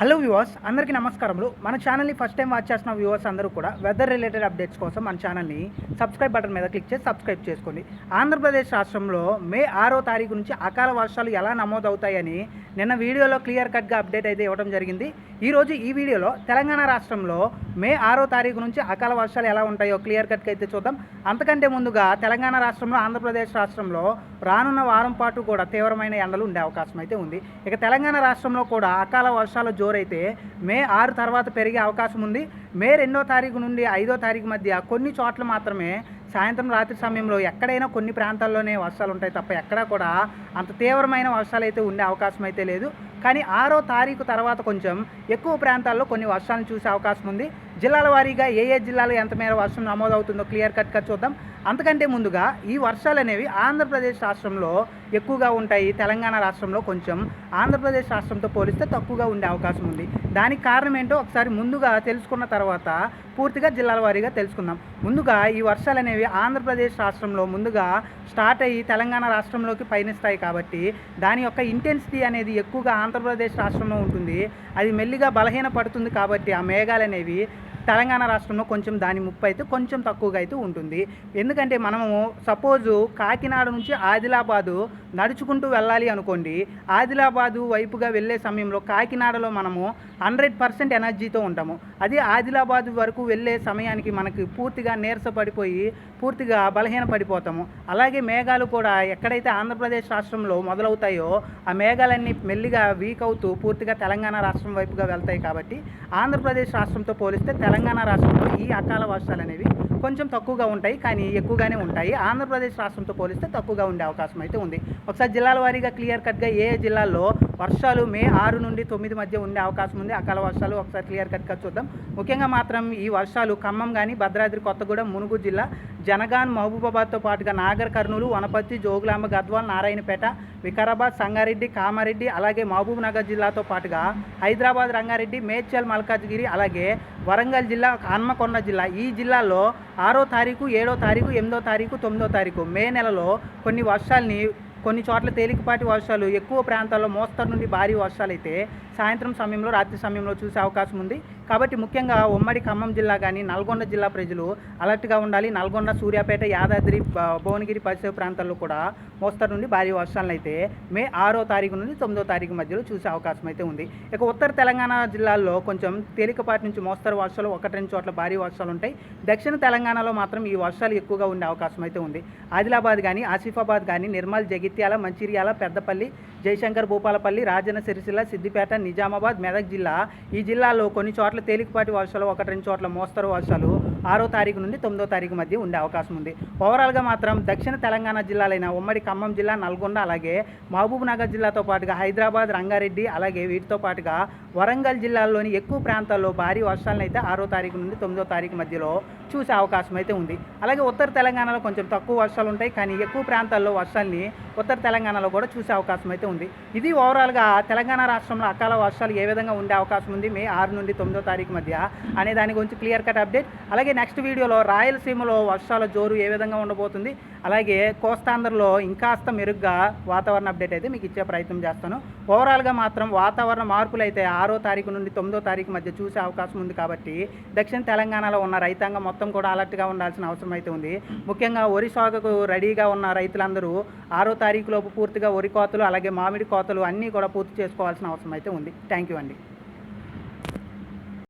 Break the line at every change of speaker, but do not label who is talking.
Hello viewers అందరికీ నమస్కారములు. మన ఛానల్ని ఫస్ట్ టైం వాచ్ చేసిన వ్యూవర్స్ అందరూ కూడా వెదర్ రిలేటెడ్ అప్డేట్స్ కోసం మన ఛానల్ని సబ్స్క్రైబ్ బటన్ మీద క్లిక్ చేసి సబ్స్క్రైబ్ చేసుకోండి. ఆంధ్రప్రదేశ్ రాష్ట్రంలో మే ఆరో తారీఖు నుంచి అకాల వర్షాలు ఎలా నమోదవుతాయని నిన్న వీడియోలో క్లియర్ కట్గా అప్డేట్ అయితే ఇవ్వడం జరిగింది. ఈరోజు ఈ వీడియోలో తెలంగాణ రాష్ట్రంలో మే ఆరో తారీఖు నుంచి అకాల వర్షాలు ఎలా ఉంటాయో క్లియర్ కట్గా అయితే చూద్దాం. అంతకంటే ముందుగా తెలంగాణ రాష్ట్రంలో ఆంధ్రప్రదేశ్ రాష్ట్రంలో రానున్న వారం పాటు కూడా తీవ్రమైన ఎండలు ఉండే అవకాశం అయితే ఉంది. ఇక తెలంగాణ రాష్ట్రంలో కూడా అకాల వర్షాలు జోరైతే మే ఆరు తర్వాత పెరిగే అవకాశం ఉంది. మే రెండో తారీఖు నుండి ఐదో తారీఖు మధ్య కొన్ని చోట్ల మాత్రమే సాయంత్రం రాత్రి సమయంలో ఎక్కడైనా కొన్ని ప్రాంతాల్లోనే వర్షాలు ఉంటాయి తప్ప ఎక్కడా కూడా అంత తీవ్రమైన వర్షాలు అయితే ఉండే అవకాశం అయితే లేదు. కానీ ఆరో తారీఖు తర్వాత కొంచెం ఎక్కువ ప్రాంతాల్లో కొన్ని వర్షాలను చూసే అవకాశం ఉంది. జిల్లాల వారీగా ఏ ఏ జిల్లాలో ఎంత మేర వర్షం నమోదవుతుందో క్లియర్ కట్గా చూద్దాం. అంతకంటే ముందుగా ఈ వర్షాలు అనేవి ఆంధ్రప్రదేశ్ రాష్ట్రంలో ఎక్కువగా ఉంటాయి. తెలంగాణ రాష్ట్రంలో కొంచెం ఆంధ్రప్రదేశ్ రాష్ట్రంతో పోలిస్తే తక్కువగా ఉండే అవకాశం ఉంది. దానికి కారణం ఏంటో ఒకసారి ముందుగా తెలుసుకున్న తర్వాత పూర్తిగా జిల్లాల వారీగా తెలుసుకుందాం. ముందుగా ఈ వర్షాలు అనేవి ఆంధ్రప్రదేశ్ రాష్ట్రంలో ముందుగా స్టార్ట్ అయ్యి తెలంగాణ రాష్ట్రంలోకి పయనిస్తాయి కాబట్టి దాని యొక్క ఇంటెన్సిటీ అనేది ఎక్కువగా ఆంధ్రప్రదేశ్ రాష్ట్రంలో ఉంటుంది. అది మెల్లిగా బలహీన పడుతుంది కాబట్టి ఆ మేఘాలు అనేవి తెలంగాణ రాష్ట్రంలో కొంచెం దాని ముప్పు అయితే కొంచెం తక్కువగా అయితే ఉంటుంది. ఎందుకంటే మనము సపోజు కాకినాడ నుంచి ఆదిలాబాదు నడుచుకుంటూ వెళ్ళాలి అనుకోండి ఆదిలాబాదు వైపుగా వెళ్ళే సమయంలో కాకినాడలో మనము హండ్రెడ్ పర్సెంట్ ఎనర్జీతో ఉంటాము. అది ఆదిలాబాద్ వరకు వెళ్ళే సమయానికి మనకి పూర్తిగా నీరసపడిపోయి పూర్తిగా బలహీన పడిపోతాము అలాగే మేఘాలు కూడా ఎక్కడైతే ఆంధ్రప్రదేశ్ రాష్ట్రంలో మొదలవుతాయో ఆ మేఘాలన్నీ మెల్లిగా వీక్ అవుతూ పూర్తిగా తెలంగాణ రాష్ట్రం వైపుగా వెళ్తాయి కాబట్టి ఆంధ్రప్రదేశ్ రాష్ట్రంతో పోలిస్తే తెలంగాణ తెలంగాణ రాష్ట్రంలో ఈ అకాల వర్షాలు అనేవి కొంచెం తక్కువగా ఉంటాయి కానీ ఎక్కువగానే ఉంటాయి. ఆంధ్రప్రదేశ్ రాష్ట్రంతో పోలిస్తే తక్కువగా ఉండే అవకాశం అయితే ఉంది. ఒకసారి జిల్లాల వారీగా క్లియర్ కట్గా ఏ ఏ జిల్లాల్లో వర్షాలు మే ఆరు నుండి తొమ్మిది మధ్య ఉండే అవకాశం ఉంది? అకాల వర్షాలు ఒకసారి క్లియర్ కట్గా చూద్దాం. ముఖ్యంగా మాత్రం ఈ వర్షాలు ఖమ్మం కానీ భద్రాద్రి కొత్తగూడెం మునుగు జిల్లా జనగాన్ మహబూబాబాద్తో పాటుగా నాగర్ కర్నూలు వనపర్తి జోగులాంబ గద్వాల్ నారాయణపేట వికారాబాద్ సంగారెడ్డి కామారెడ్డి అలాగే మహబూబ్ నగర్ జిల్లాతో పాటుగా హైదరాబాద్ రంగారెడ్డి మేడ్చల్ మల్కాజ్గిరి అలాగే వరంగల్ జిల్లా హన్మకొండ జిల్లా. ఈ జిల్లాలో ఆరో తారీఖు ఏడో తారీఖు ఎనిమిదో తారీఖు తొమ్మిదో తారీఖు. మే నెలలో కొన్ని వర్షాల్ని కొన్ని చోట్ల తేలికపాటి వర్షాలు ఎక్కువ ప్రాంతాల్లో మోస్తరు నుండి భారీ వర్షాలు అయితే సాయంత్రం సమయంలో రాత్రి సమయంలో చూసే అవకాశం ఉంది. కాబట్టి ముఖ్యంగా ఉమ్మడి ఖమ్మం జిల్లా కానీ నల్గొండ జిల్లా ప్రజలు అలర్ట్గా ఉండాలి. నల్గొండ సూర్యాపేట యాదాద్రి భువనగిరి పరిసర ప్రాంతాల్లో కూడా మోస్తరు నుండి భారీ వర్షాలను అయితే మే ఆరో తారీఖు నుండి తొమ్మిదో తారీఖు మధ్యలో చూసే అవకాశం అయితే ఉంది. ఇక ఉత్తర తెలంగాణ జిల్లాల్లో కొంచెం తేలికపాటి నుంచి మోస్తరు వర్షాలు ఒకటి రెండు చోట్ల భారీ వర్షాలు ఉంటాయి. దక్షిణ తెలంగాణలో మాత్రం ఈ వర్షాలు ఎక్కువగా ఉండే అవకాశం అయితే ఉంది. ఆదిలాబాద్ కానీ ఆసిఫాబాద్ కానీ నిర్మల్ జగిత్యాల మంచిర్యాల పెద్దపల్లి జయశంకర్ భూపాలపల్లి రాజన్న సిరిసిల్ల సిద్దిపేట నిజామాబాద్ మెదక్ జిల్లా. ఈ జిల్లాలో కొన్ని చోట్ల తేలికపాటి వర్షాలు ఒకటి రెండు చోట్ల మోస్తరు వర్షాలు. ఆరో తారీఖు నుండి తొమ్మిదో తారీఖు మధ్య ఉండే అవకాశం ఉంది. ఓవరాల్గా మాత్రం దక్షిణ తెలంగాణ జిల్లాలైన ఉమ్మడి ఖమ్మం జిల్లా నల్గొండ అలాగే మహబూబ్నగర్ జిల్లాతో పాటుగా హైదరాబాద్ రంగారెడ్డి అలాగే వీటితో పాటుగా వరంగల్ జిల్లాల్లోని ఎక్కువ ప్రాంతాల్లో భారీ వర్షాలను అయితే ఆరో తారీఖు నుండి తొమ్మిదో తారీఖు మధ్యలో చూసే అవకాశం అయితే ఉంది. అలాగే ఉత్తర తెలంగాణలో కొంచెం తక్కువ వర్షాలు ఉంటాయి. కానీ ఎక్కువ ప్రాంతాల్లో వర్షాల్ని ఉత్తర తెలంగాణలో కూడా చూసే అవకాశం అయితే ఉంది. ఇది ఓవరాల్గా తెలంగాణ రాష్ట్రంలో అకాల వర్షాలు ఏ విధంగా ఉండే అవకాశం ఉంది? మే ఆరు నుండి తొమ్మిదో తారీఖు మధ్య అనే దాని గురించి క్లియర్ కట్ అప్డేట్ అలాగే నెక్స్ట్ వీడియోలో రాయలసీమలో వర్షాల జోరు ఏ విధంగా ఉండబోతుంది? అలాగే కోస్తాంధ్రలో ఇంకాస్త మెరుగ్గా వాతావరణ అప్డేట్ అయితే మీకు ఇచ్చే ప్రయత్నం చేస్తాను. ఓవరాల్గా మాత్రం వాతావరణ మార్పులు అయితే ఆరో తారీఖు నుండి తొమ్మిదో తారీఖు మధ్య చూసే అవకాశం ఉంది కాబట్టి దక్షిణ తెలంగాణలో ఉన్న రైతాంగం మొత్తం కూడా అలర్ట్గా ఉండాల్సిన అవసరం అయితే ఉంది. ముఖ్యంగా వరి సాగుకు రెడీగా ఉన్న రైతులందరూ ఆరో తారీఖు లోపు పూర్తిగా వరి కోతలు అలాగే మామిడి కోతలు అన్నీ కూడా పూర్తి చేసుకోవాల్సిన అవసరం అయితే ఉంది. థ్యాంక్ యూ అండి.